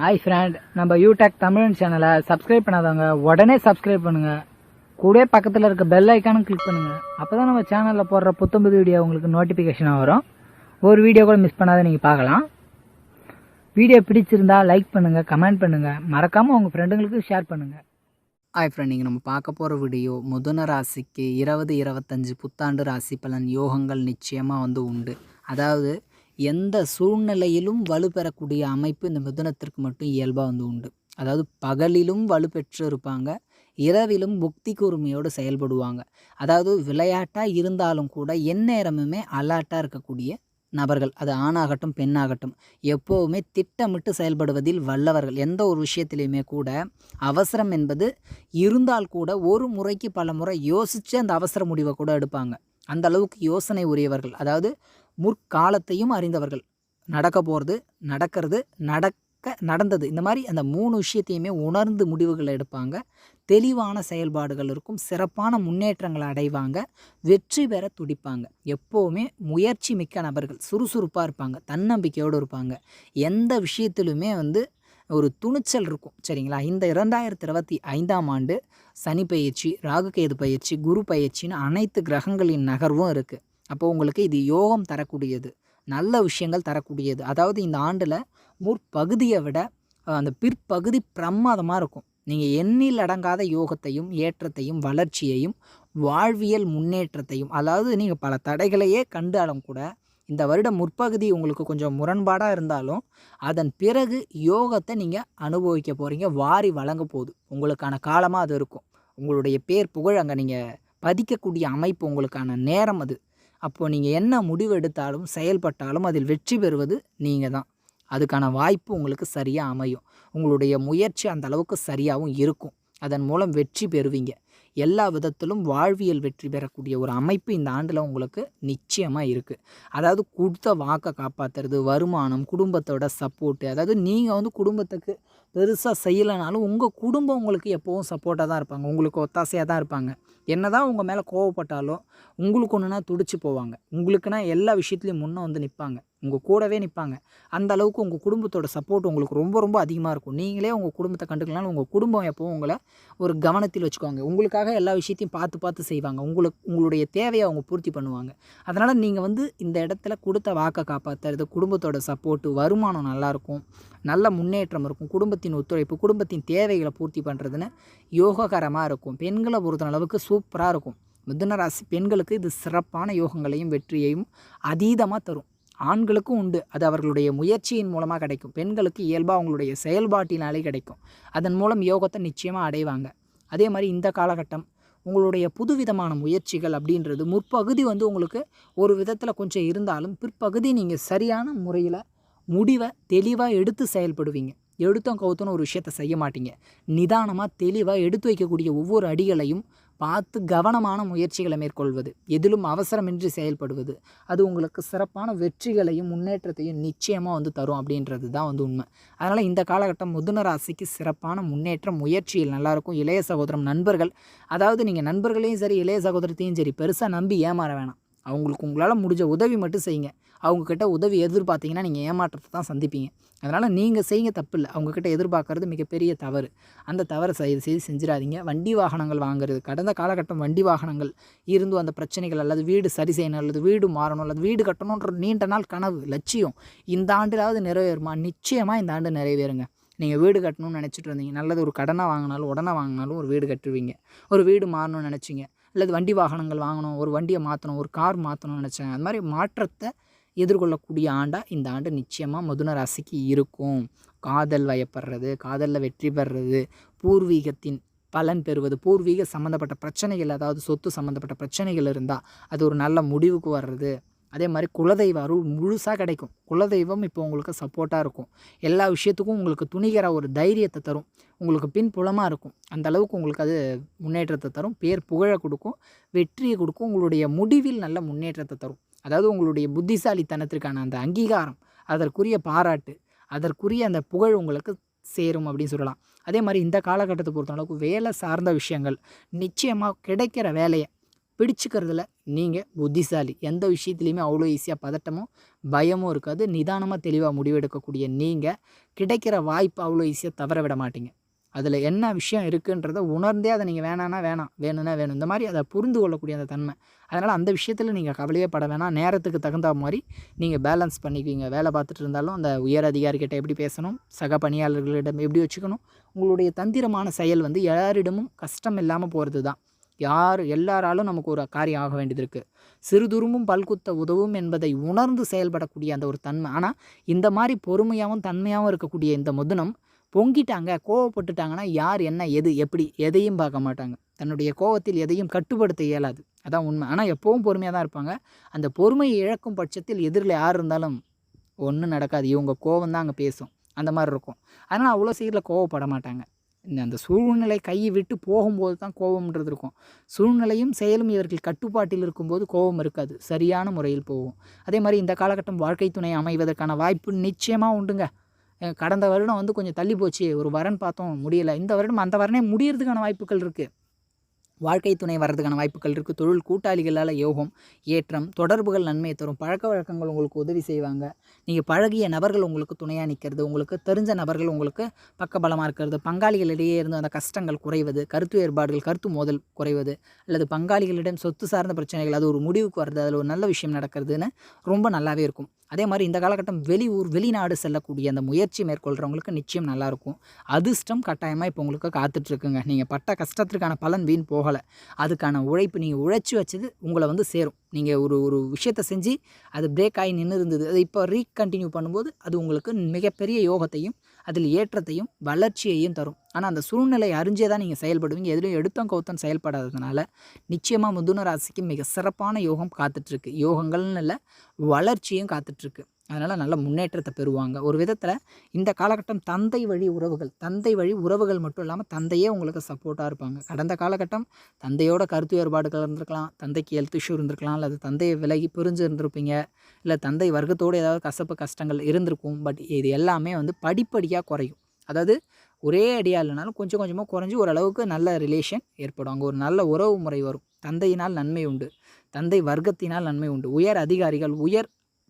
Hi friend நம்ம யூடெக் தமிழ் சேனலை subscribe பண்ணாதவங்க உடனே சப்ஸ்கிரைப் பண்ணுங்க. கூட பக்கத்தில் இருக்க பெல் ஐக்கானும் கிளிக் பண்ணுங்க. அப்பதான் நம்ம சேனலில் போடுற புத்தம்புது வீடியோ உங்களுக்கு நோட்டிஃபிகேஷனாக வரும். ஒரு வீடியோ கூட மிஸ் பண்ணாத நீங்கள் பார்க்கலாம். வீடியோ பிடிச்சிருந்தா லைக் பண்ணுங்கள் கமெண்ட் பண்ணுங்கள் மறக்காமல் உங்கள் ஃப்ரெண்டுங்களுக்கு ஷேர் பண்ணுங்கள் ஹாய் ஃப்ரெண்ட் நீங்கள் நம்ம பார்க்க போகிற வீடியோ முதன ராசிக்கு இருபது இருபத்தஞ்சு புத்தாண்டு ராசி பலன் யோகங்கள் நிச்சயமாக வந்து உண்டு. அதாவது எந்த சூழ்நிலையிலும் வலுப்பெறக்கூடிய அமைப்பு இந்த மிதுனத்திற்கு மட்டும் இயல்பாக வந்து உண்டு. அதாவது பகலிலும் வலுப்பெற்று இருப்பாங்க இரவிலும் புக்தி கூர்மையோடு செயல்படுவாங்க. அதாவது விளையாட்டாக இருந்தாலும் கூட எந்நேரமுமே அலர்ட்டாக இருக்கக்கூடிய நபர்கள் அது ஆணாகட்டும் பெண்ணாகட்டும் எப்போவுமே திட்டமிட்டு செயல்படுவதில் வல்லவர்கள். எந்த ஒரு விஷயத்திலையுமே கூட அவசரம் என்பது இருந்தால் கூட ஒரு முறைக்கு பல முறை யோசித்து அந்த அவசர முடிவை கூட எடுப்பாங்க. அந்த அளவுக்கு யோசனை உரியவர்கள். அதாவது முற்காலத்தையும் அறிந்தவர்கள். நடக்க போகிறது நடக்கிறது நடக்க நடந்தது. இந்த மாதிரி அந்த மூணு விஷயத்தையுமே உணர்ந்து முடிவுகளை எடுப்பாங்க. தெளிவான செயல்பாடுகள் இருக்கும். சிறப்பான முன்னேற்றங்களை அடைவாங்க. வெற்றி பெற துடிப்பாங்க. எப்போவுமே முயற்சி மிக்க நபர்கள். சுறுசுறுப்பாக இருப்பாங்க. தன்னம்பிக்கையோடு இருப்பாங்க. எந்த விஷயத்திலுமே வந்து ஒரு துணிச்சல் இருக்கும். சரிங்களா? இந்த இரண்டாயிரத்தி இருபத்தி ஐந்தாம் ஆண்டு சனி பயிற்சி ராகுகேது பயிற்சி குரு பயிற்சின்னு அனைத்து கிரகங்களின் நகர்வும் இருக்குது அப்போது உங்களுக்கு இது யோகம் தரக்கூடியது. நல்ல விஷயங்கள் தரக்கூடியது. அதாவது இந்த ஆண்டில் முற்பகுதியை விட அந்த பிற்பகுதி பிரமாதமாக இருக்கும். நீங்கள் எண்ணில் அடங்காத யோகத்தையும் ஏற்றத்தையும் வளர்ச்சியையும் வாழ்வியல் முன்னேற்றத்தையும் அதாவது நீங்கள் பல தடைகளையே கண்டாலும் கூட இந்த வருடம் முற்பகுதி உங்களுக்கு கொஞ்சம் முரண்பாடாக இருந்தாலும் அதன் பிறகு யோகத்தை நீங்கள் அனுபவிக்க போகிறீங்க வாரி வழங்க போகுது. உங்களுக்கான காலமாக அது இருக்கும். உங்களுடைய பேர் புகழ் அங்கே நீங்கள் பதிக்கக்கூடிய அமைப்பு உங்களுக்கான நேரம் அது. அப்போது நீங்கள் என்ன முடிவு எடுத்தாலும் செயல்பட்டாலும் அதில் வெற்றி பெறுவது நீங்கள் தான் அதுக்கான வாய்ப்பு உங்களுக்கு சரியாக அமையும். உங்களுடைய முயற்சி அந்த அளவுக்கு சரியாகவும் இருக்கும். அதன் மூலம் வெற்றி பெறுவீங்க. எல்லா விதத்திலும் வாழ்வியல் வெற்றி பெறக்கூடிய ஒரு அமைப்பு இந்த ஆண்டில் உங்களுக்கு நிச்சயமாக இருக்குது அதாவது கொடுத்த வாக்கை காப்பாற்றுறது வருமானம் குடும்பத்தோட சப்போர்ட்டு அதாவது நீங்கள் வந்து குடும்பத்துக்கு பெருசாக செய்யலைனாலும் உங்கள் குடும்பம் உங்களுக்கு எப்போவும் சப்போர்ட்டாக தான் இருப்பாங்க. உங்களுக்கு ஒத்தாசையாக தான் இருப்பாங்க. என்ன தான் உங்கள் மேலே கோவப்பட்டாலும் உங்களுக்கு ஒன்றுனா துடிச்சு போவாங்க. உங்களுக்குன்னா எல்லா விஷயத்துலையும் முன்னே வந்து நிற்பாங்க உங்கள் கூடவே நிற்பாங்க அந்த அளவுக்கு உங்கள் குடும்பத்தோட சப்போர்ட் உங்களுக்கு ரொம்ப ரொம்ப அதிகமாக இருக்கும். நீங்களே உங்கள் குடும்பத்தை கண்டுக்கலனாலும் உங்கள் குடும்பம் எப்போவும் உங்களை ஒரு கவனத்தில் வச்சுக்குவாங்க. உங்களுக்காக எல்லா விஷயத்தையும் பார்த்து பார்த்து செய்வாங்க. உங்களுக்கு உங்களுடைய தேவையை அவங்க பூர்த்தி பண்ணுவாங்க. அதனால் நீங்கள் வந்து இந்த இடத்துல கொடுத்த வாக்கை காப்பாற்றுறது குடும்பத்தோட சப்போர்ட்டு வருமானம் நல்லாயிருக்கும் நல்ல முன்னேற்றம் இருக்கும். குடும்பத்தின் ஒத்துழைப்பு குடும்பத்தின் தேவைகளை பூர்த்தி பண்ணுறதுன்னு யோககரமாக இருக்கும். பெண்களை பொறுத்த அளவுக்கு சூப்பராக இருக்கும். மிதுன ராசி பெண்களுக்கு இது சிறப்பான யோகங்களையும் வெற்றியையும் அதீதமாக தரும். ஆண்களுக்கும் உண்டு. அது அவர்களுடைய முயற்சியின் மூலமாக கிடைக்கும். பெண்களுக்கு இயல்பாக அவங்களுடைய செயல்பாட்டினாலே கிடைக்கும். அதன் மூலம் யோகத்தை நிச்சயமாக அடைவாங்க. அதே மாதிரி இந்த காலகட்டம் உங்களுடைய புதுவிதமான முயற்சிகள் அப்படின்றது முற்பகுதி வந்து உங்களுக்கு ஒரு விதத்தில் கொஞ்சம் இருந்தாலும் பிற்பகுதி நீங்கள் சரியான முறையில் முடிவை தெளிவாக எடுத்து செயல்படுவீங்க. எடுத்தோம் கவுத்தோன்னு ஒரு விஷயத்தை செய்ய மாட்டீங்க. நிதானமாக தெளிவாக எடுத்து வைக்கக்கூடிய ஒவ்வொரு அடிகளையும் பார்த்து கவனமான முயற்சிகளை மேற்கொள்வது எதிலும் அவசரமின்றி செயல்படுவது அது உங்களுக்கு சிறப்பான வெற்றிகளையும் முன்னேற்றத்தையும் நிச்சயமாக வந்து தரும் அப்படின்றது தான் வந்து உண்மை. அதனால் இந்த காலகட்டம் முதுன ராசிக்கு சிறப்பான முன்னேற்றம் முயற்சியில் நல்லாயிருக்கும். இளைய சகோதரம் நண்பர்கள் அதாவது நீங்கள் நண்பர்களையும் சரி இளைய சகோதரத்தையும் சரி பெருசாக நம்பி ஏமாற வேணாம். அவங்களுக்கு உங்களால் முடிஞ்ச உதவி மட்டும் செய்யுங்க. அவங்கக்கிட்ட உதவி எதிர்பார்த்தீங்கன்னா நீங்கள் ஏமாற்றத்தை தான் சந்திப்பீங்க. அதனால் நீங்கள் செய்யுங்க தப்பு இல்லை அவங்கக்கிட்ட எதிர்பார்க்கறது மிகப்பெரிய தவறு. அந்த தவறை செய்து செய்து செஞ்சிடாதீங்க. வண்டி வாகனங்கள் வாங்குறது கடந்த காலகட்டம் வண்டி வாகனங்கள் இருந்தும் அந்த பிரச்சனைகள் அல்லது வீடு சரி செய்யணும் அல்லது வீடு மாறணும் அல்லது வீடு கட்டணுன்ற நீண்ட நாள் கனவு லட்சியம் இந்த ஆண்டிலாவது நிறைவேறுமா? நிச்சயமாக இந்த ஆண்டு நிறைவேறுங்க. நீங்கள் வீடு கட்டணும்னு நினச்சிட்டு இருந்தீங்க. நல்லது ஒரு கடனாக வாங்கினாலும் உடனே வாங்கினாலும் ஒரு வீடு கட்டுவீங்க. ஒரு வீடு மாறணும்னு நினச்சிங்க. அல்லது வண்டி வாகனங்கள் வாங்கணும் ஒரு வண்டியை மாற்றணும் ஒரு கார் மாற்றணும்னு நினச்சேன் அது மாதிரி மாற்றத்தை எதிர்கொள்ளக்கூடிய ஆண்டாக இந்த ஆண்டு நிச்சயமாக மதுன ராசிக்கு இருக்கும். காதல் வயப்படுறது காதலில் வெற்றி பெறுறது பூர்வீகத்தின் பலன் பெறுவது பூர்வீக சம்மந்தப்பட்ட பிரச்சனைகள் அதாவது சொத்து சம்மந்தப்பட்ட பிரச்சனைகள் இருந்தால் அது ஒரு நல்ல முடிவுக்கு வர்றது. அதே மாதிரி குலதெய்வ அருள் முழுசாக கிடைக்கும். குலதெய்வம் இப்போ உங்களுக்கு சப்போர்ட்டாக இருக்கும். எல்லா விஷயத்துக்கும் உங்களுக்கு துணிகிற ஒரு தைரியத்தை தரும். உங்களுக்கு பின்புலமாக இருக்கும். அந்த அளவுக்கு உங்களுக்கு அது முன்னேற்றத்தை தரும். பேர் புகழை கொடுக்கும். வெற்றியை கொடுக்கும். உங்களுடைய முடிவில் நல்ல முன்னேற்றத்தை தரும். அதாவது உங்களுடைய புத்திசாலித்தனத்திற்கான அந்த அங்கீகாரம் அதற்குரிய பாராட்டு அதற்குரிய அந்த புகழ் உங்களுக்கு சேரும் அப்படின்னு சொல்லலாம். அதே மாதிரி இந்த காலகட்டத்தை பொறுத்த அளவுக்கு வேலை சார்ந்த விஷயங்கள் நிச்சயமாக கிடைக்கிற வேலையை பிடிச்சிக்கிறதுல நீங்கள் புத்திசாலி. எந்த விஷயத்துலையுமே அவ்வளோ ஈஸியாக பதட்டமும் பயமும் இருக்காது. நிதானமாக தெளிவாக முடிவெடுக்கக்கூடிய நீங்கள் கிடைக்கிற வாய்ப்பு அவ்வளோ ஈஸியாக தவற விட மாட்டீங்க. அதில் என்ன விஷயம் இருக்குன்றதை உணர்ந்தே அதை நீங்கள் வேணான்னா வேணாம் வேணும்னா வேணும். இந்த மாதிரி அதை புரிந்து கொள்ளக்கூடிய அந்த தன்மை. அதனால் அந்த விஷயத்தில் நீங்கள் கவலையே பட வேணாம். நேரத்துக்கு தகுந்த மாதிரி நீங்கள் பேலன்ஸ் பண்ணிக்குவீங்க. வேலை பார்த்துட்டு இருந்தாலும் அந்த உயர் அதிகாரிகிட்ட எப்படி பேசணும்? சக பணியாளர்களிடம் எப்படி வச்சுக்கணும்? உங்களுடைய தந்திரமான செயல் வந்து யாரிடமும் கஷ்டம் இல்லாமல் போகிறது தான் யார் எல்லாராலும் நமக்கு ஒரு காரியம் ஆக வேண்டியது இருக்குது சிறுதுரும்பும் பல்குத்த உதவும் என்பதை உணர்ந்து செயல்படக்கூடிய அந்த ஒரு தன்மை. ஆனால் இந்த மாதிரி பொறுமையாகவும் தன்மையாகவும் இருக்கக்கூடிய இந்த முதுனம் பொங்கிட்டாங்க கோவப்பட்டுட்டாங்கன்னா யார் என்ன எது எப்படி எதையும் பார்க்க மாட்டாங்க. தன்னுடைய கோவத்தில் எதையும் கட்டுப்படுத்த இயலாது. அதான் உண்மை. ஆனால் எப்போவும் பொறுமையாக தான் இருப்பாங்க. அந்த பொறுமையை இழக்கும் பட்சத்தில் எதிரில் யார் இருந்தாலும் ஒன்றும் நடக்காது. இவங்க கோவம் தான் அங்கே பேசும். அந்த மாதிரி இருக்கும். அதனால் அவ்வளோ சீக்கிரம் கோவப்பட மாட்டாங்க. இந்த அந்த சூழ்நிலை கையை விட்டு போகும்போது தான் கோபம்ன்றது இருக்கும். சூழ்நிலையும் செயலும் இவர்கள் கட்டுப்பாட்டில் இருக்கும்போது கோபம் இருக்காது. சரியான முறையில் போகும். அதே மாதிரி இந்த காலகட்டம் வாழ்க்கை துணை அமைவதற்கான வாய்ப்பு நிச்சயமாக உண்டுங்க. கடந்த வருடம் வந்து கொஞ்சம் தள்ளி போச்சு. ஒரு வரன் பார்த்தோம் முடியலை. இந்த வருடம் அந்த வரனே முடியறதுக்கான வாய்ப்புகள் இருக்குது வாழ்க்கை துணை வர்றதுக்கான வாய்ப்புகள் இருக்குது தொழில் கூட்டாளிகளால் யோகம் ஏற்றம் தொடர்புகள் நன்மை தரும். பழக்க வழக்கங்கள் உங்களுக்கு உதவி செய்வாங்க. நீங்கள் பழகிய நபர்கள் உங்களுக்கு துணையாக நிற்கிறது உங்களுக்கு தெரிஞ்ச நபர்கள் உங்களுக்கு பக்கபலமாக இருக்கிறது. பங்காளிகளிடையே இருந்து அந்த கஷ்டங்கள் குறைவது கருத்து வேறுபாடுகள் கருத்து மோதல் குறைவது அல்லது பங்காளிகளிடம் சொத்து சார்ந்த பிரச்சனைகள் அது ஒரு முடிவுக்கு வர்றது அதில் ஒரு நல்ல விஷயம் நடக்கிறதுன்னு ரொம்ப நல்லாவே இருக்கும். அதே மாதிரி இந்த காலகட்டம் வெளியூர் வெளிநாடு செல்லக்கூடிய அந்த முயற்சி மேற்கொள்கிறவங்களுக்கு நிச்சயம் நல்லாயிருக்கும். அதிர்ஷ்டம் கட்டாயமாக இப்போ உங்களுக்கு காத்துட்ருக்குங்க. நீங்கள் பட்ட கஷ்டத்திற்கான பலன் வீண் போகலை. அதுக்கான உழைப்பு நீங்கள் உழைச்சி வச்சது உங்களை வந்து சேரும். நீங்கள் ஒரு ஒரு விஷயத்தை செஞ்சு அது பிரேக் ஆகி நின்று இருந்தது அதை இப்போ ரீகண்டினியூ பண்ணும்போது அது உங்களுக்கு மிகப்பெரிய யோகத்தையும் அதில் ஏற்றத்தையும் வளர்ச்சியையும் தரும். ஆனால் அந்த சூழ்நிலை அறிஞ்சே தான் நீங்கள் செயல்படுவீங்க. எதுலையும் எடுத்தம் கவுத்தம் செயல்படாததுனால நிச்சயமாக மிதுன ராசிக்கு மிக சிறப்பான யோகம் காத்துட்ருக்கு. யோகங்கள்னு இல்லை வளர்ச்சியும் காத்துட்ருக்கு. அதனால் நல்ல முன்னேற்றத்தை பெறுவாங்க. ஒரு விதத்தில் இந்த காலகட்டம் தந்தை வழி உறவுகள் தந்தை வழி உறவுகள் மட்டும் இல்லாமல் தந்தையே உங்களுக்கு சப்போர்ட்டாக இருப்பாங்க. கடந்த காலகட்டம் தந்தையோட கருத்து வேறுபாடுகள் இருந்திருக்கலாம் தந்தைக்கு ஹெல்த் இஷ்யூ இருந்திருக்கலாம் அல்லது தந்தையை விலகி பிரிஞ்சு இருந்திருப்பீங்க இல்லை தந்தை வர்க்கத்தோடு ஏதாவது கசப்பு கஷ்டங்கள் இருந்திருக்கும் பட் இது எல்லாமே வந்து படிப்படியாக குறையும். அதாவது ஒரே அடியாக இல்லைனாலும் கொஞ்சம் கொஞ்சமாக குறைஞ்சி ஓரளவுக்கு நல்ல ரிலேஷன் ஏற்படும். அங்கே ஒரு நல்ல உறவு முறை வரும். தந்தையினால் நன்மை உண்டு. தந்தை வர்க்கத்தினால் நன்மை உண்டு. உயர் அதிகாரிகள் உயர்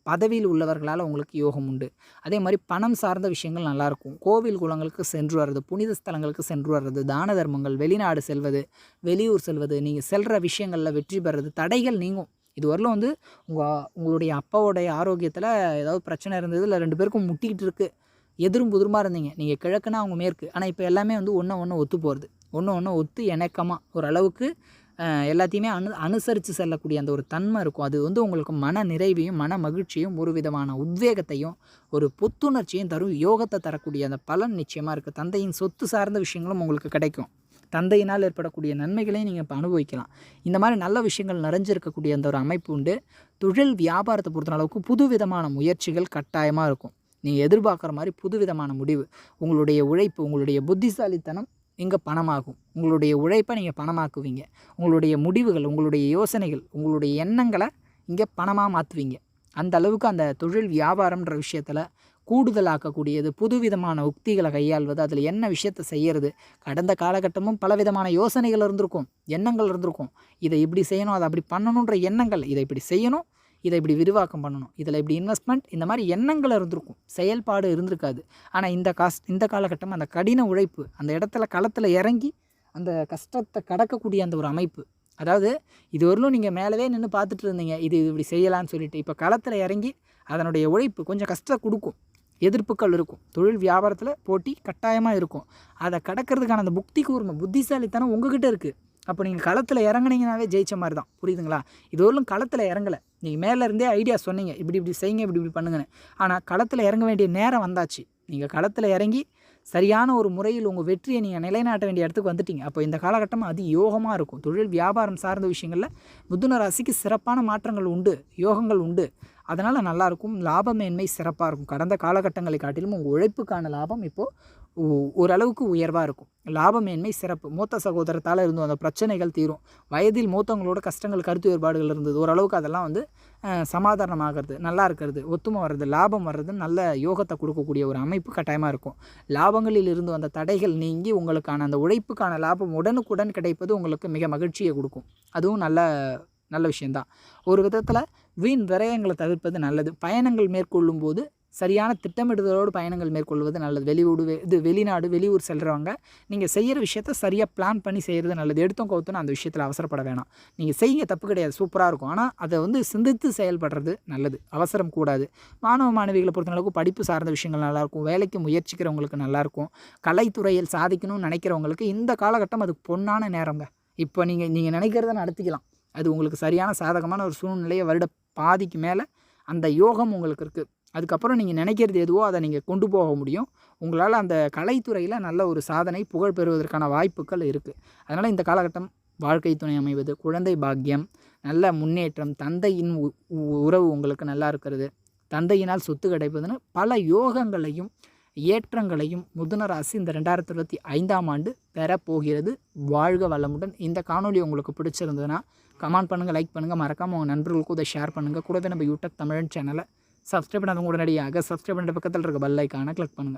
பதவியில் உள்ளவர்களால் உங்களுக்கு யோகம் உண்டு. அதே மாதிரி பணம் சார்ந்த விஷயங்கள் நல்லாயிருக்கும். கோவில் குளங்களுக்கு சென்று வர்றது புனித ஸ்தலங்களுக்கு சென்று வர்றது தான தர்மங்கள் வெளிநாடு செல்வது வெளியூர் செல்வது நீங்கள் செல்கிற விஷயங்களில் வெற்றி பெறது தடைகள் நீங்கும். இது வரலும் வந்து உங்கள் உங்களுடைய அப்பாவோடைய ஆரோக்கியத்தில் ஏதாவது பிரச்சனை இருந்தது இல்லை ரெண்டு பேருக்கும் முட்டிக்கிட்டு இருக்குது எதிரும் புதிருமா இருந்தீங்க நீங்கள் கிழக்குன்னா அவங்க மேற்கு. ஆனால் இப்போ எல்லாமே வந்து ஒன்று ஒன்று ஒத்து போகிறது ஒன்று ஒன்று ஒத்து இணக்கமாக ஓரளவுக்கு எல்லாத்தையுமே அனு அனுசரித்து செல்லக்கூடிய அந்த ஒரு தன்மை இருக்கும். அது வந்து உங்களுக்கு மன நிறைவையும் மன மகிழ்ச்சியும் ஒரு விதமான உத்வேகத்தையும் ஒரு புத்துணர்ச்சியும் தரும். யோகத்தை தரக்கூடிய அந்த பலன் நிச்சயமாக இருக்குது தந்தையின் சொத்து சார்ந்த விஷயங்களும் உங்களுக்கு கிடைக்கும். தந்தையினால் ஏற்படக்கூடிய நன்மைகளையும் நீங்கள் இப்போ அனுபவிக்கலாம். இந்த மாதிரி நல்ல விஷயங்கள் நிறைஞ்சிருக்கக்கூடிய அந்த ஒரு அமைப்பு உண்டு. தொழில் வியாபாரத்தை பொறுத்த அளவுக்கு புது விதமான முயற்சிகள் கட்டாயமாக இருக்கும். நீங்கள் எதிர்பார்க்குற மாதிரி புதுவிதமான முடிவு. உங்களுடைய உழைப்பு உங்களுடைய புத்திசாலித்தனம் இங்கே பணமாகும். உங்களுடைய உழைப்பை நீங்கள் பணமாக்குவீங்க. உங்களுடைய முடிவுகள் உங்களுடைய யோசனைகள் உங்களுடைய எண்ணங்களை இங்கே பணமாக மாற்றுவீங்க அந்த அளவுக்கு அந்த தொழில் வியாபாரம்ன்ற விஷயத்தில் கூடுதலாக்கக்கூடியது புதுவிதமான உக்திகளை கையாள்வது அதில் என்ன விஷயத்தை செய்யறது கடந்த காலகட்டமும் பலவிதமான யோசனைகள் இருந்திருக்கும் எண்ணங்கள் இருந்திருக்கும். இதை இப்படி செய்யணும் அதை அப்படி பண்ணணுன்ற எண்ணங்கள் இதை இப்படி செய்யணும் இதை இப்படி விரிவாக்கம் பண்ணணும். இதில் இப்படி இன்வெஸ்ட்மெண்ட் இந்த மாதிரி எண்ணங்கள் இருந்திருக்கும். செயல்பாடு இருந்திருக்காது. ஆனால் இந்த காஸ் இந்த காலகட்டம் அந்த கடின உழைப்பு அந்த இடத்துல களத்தில் இறங்கி அந்த கஷ்டத்தை கடக்கக்கூடிய அந்த ஒரு அமைப்பு. அதாவது இது வரலும் நீங்கள் மேலவே நின்று பார்த்துட்டு இருந்தீங்க. இது இப்படி செய்யலாம்னு சொல்லிட்டு இப்போ களத்தில் இறங்கி அதனுடைய உழைப்பு கொஞ்சம் கஷ்டம் கொடுக்கும். எதிர்ப்புகள் இருக்கும். தொழில் வியாபாரத்தில் போட்டி கட்டாயமாக இருக்கும். அதை கடக்கிறதுக்கான அந்த புக்தி கூர்மை புத்திசாலித்தனம் உங்ககிட்ட இருக்குது அப்போ நீங்கள் களத்தில் இறங்குனீங்கனாவே ஜெயிச்ச மாதிரி தான். புரியுதுங்களா? இது வரலும் களத்தில் இறங்கலை. நீங்கள் மேலே இருந்தே ஐடியா சொன்னீங்க. இப்படி இப்படி செய்யுங்க இப்படி இப்படி பண்ணுங்கன்னு. ஆனால் களத்தில் இறங்க வேண்டிய நேரம் வந்தாச்சு. நீங்கள் களத்தில் இறங்கி சரியான ஒரு முறையில் உங்கள் வெற்றியை நீங்கள் நிலைநாட்ட வேண்டிய இடத்துக்கு வந்துட்டீங்க. அப்போ இந்த காலகட்டம் அது யோகமாக இருக்கும். தொழில் வியாபாரம் சார்ந்த விஷயங்களில் மிதுன ராசிக்கு சிறப்பான மாற்றங்கள் உண்டு. யோகங்கள் உண்டு. அதனால் நல்லாயிருக்கும் லாபமேன்மை சிறப்பாக இருக்கும். கடந்த காலகட்டங்களை காட்டிலும் உங்கள் உழைப்புக்கான லாபம் இப்போது ஓரளவுக்கு உயர்வாக இருக்கும். லாபமேன்மை சிறப்பு. மூத்த சகோதரத்தால் இருந்து வந்த பிரச்சனைகள் தீரும். வயதில் மூத்தவங்களோட கஷ்டங்கள் கருத்து வேறுபாடுகள் இருந்தது. ஓரளவுக்கு அதெல்லாம் வந்து சமாதானமாகிறது நல்லா இருக்கிறது ஒத்துமை வர்றது லாபம் வர்றது நல்ல யோகத்தை கொடுக்கக்கூடிய ஒரு அமைப்பு கட்டாயமாக இருக்கும். லாபங்களில் இருந்து வந்த தடைகள் நீங்கி உங்களுக்கான அந்த உழைப்புக்கான லாபம் உடனுக்குடன் கிடைப்பது உங்களுக்கு மிக மகிழ்ச்சியை கொடுக்கும். அதுவும் நல்ல நல்ல விஷயந்தான் ஒரு விதத்தில் வீண் விரயங்களை தவிர்ப்பது நல்லது. பயணங்கள் மேற்கொள்ளும் போது சரியான திட்டமிடுதலோடு பயணங்கள் மேற்கொள்வது நல்லது. வெளியூடு இது வெளிநாடு வெளியூர் செல்கிறவங்க நீங்கள் செய்கிற விஷயத்த சரியாக பிளான் பண்ணி செய்கிறது நல்லது. எடுத்தோம் கவுத்தோன்னு அந்த விஷயத்தில் அவசரப்பட வேணாம். நீங்கள் செய்யுங்க தப்பு கிடையாது சூப்பராக இருக்கும். ஆனால் அதை வந்து சிந்தித்து செயல்படுறது நல்லது. அவசரம் கூடாது. மாணவ மாணவிகளை பொறுத்தளவுக்கு படிப்பு சார்ந்த விஷயங்கள் நல்லாயிருக்கும். வேலைக்கு முயற்சிக்கிறவங்களுக்கு நல்லாயிருக்கும். கலைத்துறையில் சாதிக்கணும்னு நினைக்கிறவங்களுக்கு இந்த காலகட்டம் அதுக்கு பொன்னான நேரங்க. இப்போ நீங்கள் நீங்கள் நினைக்கிறத நடத்திக்கலாம். அது உங்களுக்கு சரியான சாதகமான ஒரு சூழ்நிலையை வருட பாதிக்கு மேலே அந்த யோகம் உங்களுக்கு இருக்குது அதுக்கப்புறம் நீங்கள் நினைக்கிறது எதுவோ அதை நீங்கள் கொண்டு போக முடியும். உங்களால் அந்த கலைத்துறையில் நல்ல ஒரு சாதனை புகழ் பெறுவதற்கான வாய்ப்புகள் இருக்குது அதனால் இந்த காலகட்டம் வாழ்க்கை துணை அமைவது குழந்தை பாக்கியம் நல்ல முன்னேற்றம் தந்தையின் உ- உ- உறவு உங்களுக்கு நல்லா இருக்கிறது. தந்தையினால் சொத்து கிடைப்பதுன்னு பல யோகங்களையும் ஏற்றங்களையும் முதுனராசி இந்த ரெண்டாயிரத்தி இருபத்தி ஐந்தாம் ஆண்டு பெறப்போகிறது. வாழ்க வளமுடன். இந்த காணொலி உங்களுக்கு பிடிச்சிருந்ததுன்னா கமெண்ட் பண்ணுங்கள் லைக் பண்ணுங்கள் மறக்காமல் உங்கள் நண்பர்களுக்கும் இதை ஷேர் பண்ணுங்கள் கூடவே நம்ம யூடியூப் தமிழன் சேனலை சப்ஸ்கிரைப் பண்ணாதவங்க உடனடியாக சப்ஸ்கிரைப் பண்ணுற பக்கத்தில் இருக்க பெல் ஐக்கானை கிளிக் பண்ணுங்கள்